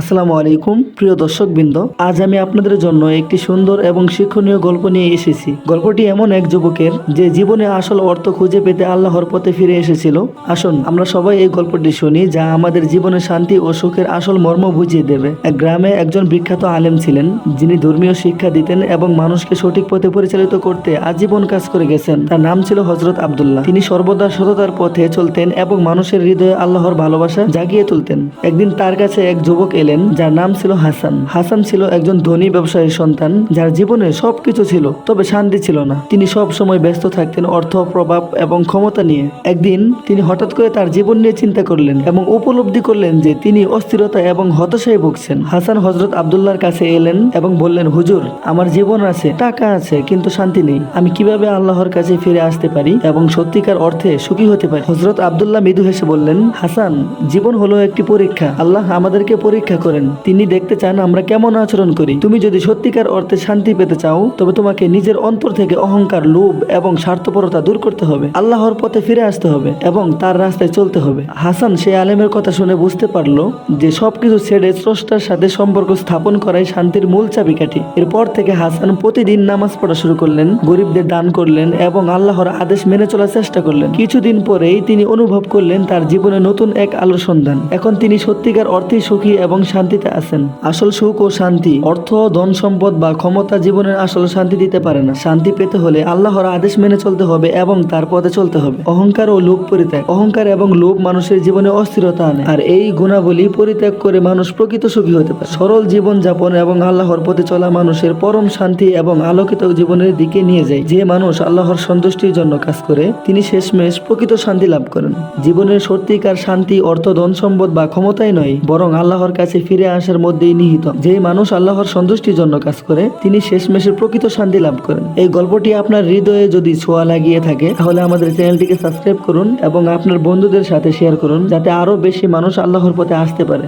আসসালামু আলাইকুম, প্রিয় দর্শকবৃন্দ। আজ আমি আপনাদের জন্য একটি সুন্দর এবং শিক্ষণীয় গল্প নিয়ে এসেছি। গল্পটি এমন এক যুবকের, যে জীবনে আসল অর্থ খুঁজে পেতে আল্লাহর পথে ফিরে এসেছিল। আসুন, আমরা সবাই এই গল্পটি শুনি, যা আমাদের জীবনে শান্তি ও সুখের আসল মর্ম বুঝিয়ে দেবে। এক গ্রামে একজন বিখ্যাত আলেম ছিলেন, যিনি ধর্মীয় শিক্ষা দিতেন এবং মানুষকে সঠিক পথে পরিচালিত করতে আজীবন কাজ করে গেছেন। তার নাম ছিল হজরত আবদুল্লাহ। তিনি সর্বদা সততার পথে চলতেন এবং মানুষের হৃদয়ে আল্লাহর ভালোবাসা জাগিয়ে তুলতেন। একদিন তার কাছে এক যুবক এলেন, যার নাম ছিল হাসান। হাসান ছিল একজন ধনী ব্যবসায়ীর সন্তান, যার জীবনে সবকিছু ছিল, তবে শান্তি ছিল না। তিনি সব সময় ব্যস্ত থাকতেন অর্থ, প্রভাব এবং ক্ষমতা নিয়ে। একদিন তিনি হঠাৎ করে তার জীবন নিয়ে চিন্তা করলেন এবং উপলব্ধি করলেন যে তিনি অস্থিরতা এবং হতাশায় ভুগছেন। হাসান হজরত আবদুল্লাহর কাছে এলেন এবং বললেন, হুজুর, আমার জীবন আছে, টাকা আছে, কিন্তু শান্তি নেই। আমি কীভাবে আল্লাহর কাছে ফিরে আসতে পারি এবং সত্যিকার অর্থে সুখী হতে পারি? হজরত আবদুল্লাহ মৃদু হেসে বললেন, হাসান, জীবন হলো একটি পরীক্ষা। আল্লাহ আমাদেরকে পরীক্ষা করেন। তিনি দেখতে চান আমরা কেমন আচরণ করি। তুমি যদি সত্যিকার অর্থে শান্তি পেতে চাও, তবে তোমাকে নিজের অন্তর থেকে অহংকার, লোভ এবং স্বার্থপরতা দূর করতে হবে। আল্লাহর পথে ফিরে আসতে হবে এবং তার রাস্তায় চলতে হবে। হাসান সেই আলেমের কথা শুনে বুঝতে পারল যে সবকিছু ছেড়ে স্রষ্টার সাথে সম্পর্ক স্থাপন করাই শান্তির মূল চাবিকাঠি। এরপর থেকে হাসান প্রতিদিন নামাজ পড়া শুরু করলেন, গরিবদের দান করলেন এবং আল্লাহর আদেশ মেনে চলার চেষ্টা করলেন। কিছুদিন পরেই তিনি অনুভব করলেন তার জীবনে নতুন এক আলোর সন্ধান। এখন তিনি সত্যিকার অর্থে সুখী এবং শান্তিতে আছেন। আসল সুখ ও শান্তি, অর্থ, ধন সম্পদ বা ক্ষমতা জীবনের আসল শান্তি দিতে পারে না। শান্তি পেতে হলে আল্লাহর আদেশ মেনে চলতে হবে এবং তার পথে চলতে হবে। অহংকার ও লোভ পরিত্যাগ। অহংকার এবং লোভ মানুষের জীবনে অস্থিরতা আনে। আর এই গুণাবলী পরিত্যাগ করে মানুষ প্রকৃত সুখী হতে পারে। সরল জীবন যাপন এবং আল্লাহর পথে চলা মানুষের পরম শান্তি এবং আলোকিত জীবনের দিকে নিয়ে যায়। যে মানুষ আল্লাহর সন্তুষ্টির জন্য কাজ করে, তিনি শেষমেশ প্রকৃত শান্তি লাভ করেন। জীবনের সত্যিকার শান্তি, অর্থ, ধন সম্পদ বা ক্ষমতাই নয়, বরং আল্লাহর কাছে ফিরে আসার মধ্যেই নিহিত। যে মানুষ আল্লাহর সন্তুষ্টির জন্য কাজ করে, তিনি শেষমেশের প্রকৃত শান্তি লাভ করেন। এই গল্পটি আপনার হৃদয়ে যদি ছোঁয়া লাগিয়ে থাকে, তাহলে আমাদের চ্যানেলটিকে সাবস্ক্রাইব করুন এবং আপনার বন্ধুদের সাথে শেয়ার করুন, যাতে আরও বেশি মানুষ আল্লাহর পথে আসতে পারে।